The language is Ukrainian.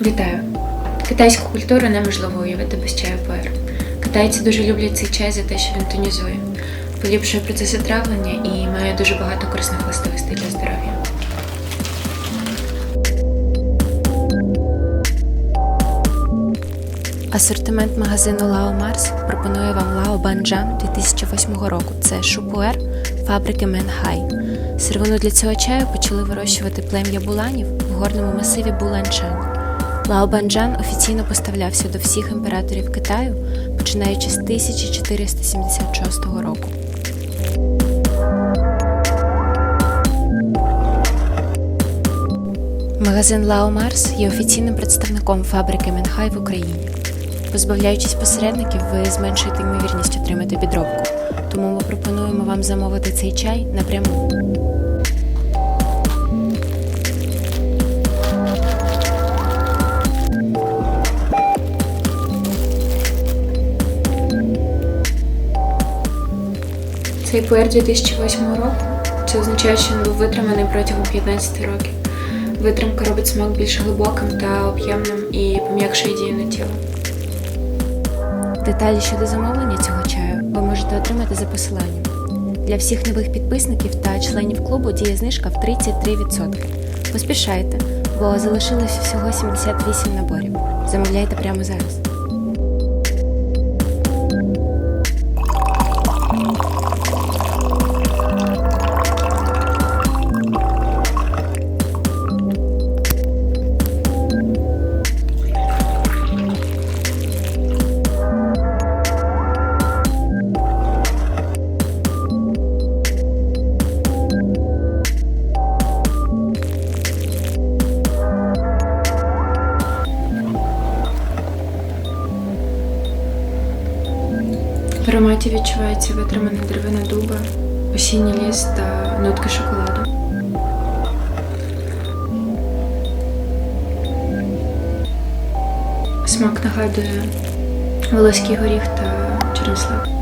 Вітаю! Китайську культуру неможливо уявити без чаю пуер. Китайці дуже люблять цей чай за те, що він тонізує, поліпшує процеси травлення і має дуже багато корисних властивостей для здоров'я. Асортимент магазину Лао Марс пропонує вам Лао Банджан 2008 року. Це шупуер фабрики Менхай. Сировину для цього чаю почали вирощувати плем'я буланів в горному масиві Буланчан. Лао Банджан офіційно поставлявся до всіх імператорів Китаю, починаючи з 1476 року. Магазин Лао Марс є офіційним представником фабрики Менхай в Україні. Позбавляючись посередників, ви зменшуєте ймовірність отримати підробку. Тому ми пропонуємо вам замовити цей чай напряму. Цей пуер 2008 року. Це означає, що він був витриманий протягом 15 років. Витримка робить смак більш глибоким та об'ємним і пом'якшує дію на тіло. Деталі щодо замовлення цього чаю ви можете отримати за посиланням. Для всіх нових підписників та членів клубу діє знижка в 33%. Поспішайте, бо залишилось всього 78 наборів. Замовляйте прямо зараз. В ароматі відчувається витримана деревина дуба, осінній ліс та нотки шоколаду. Смак нагадує волоський горіх та чорнослив.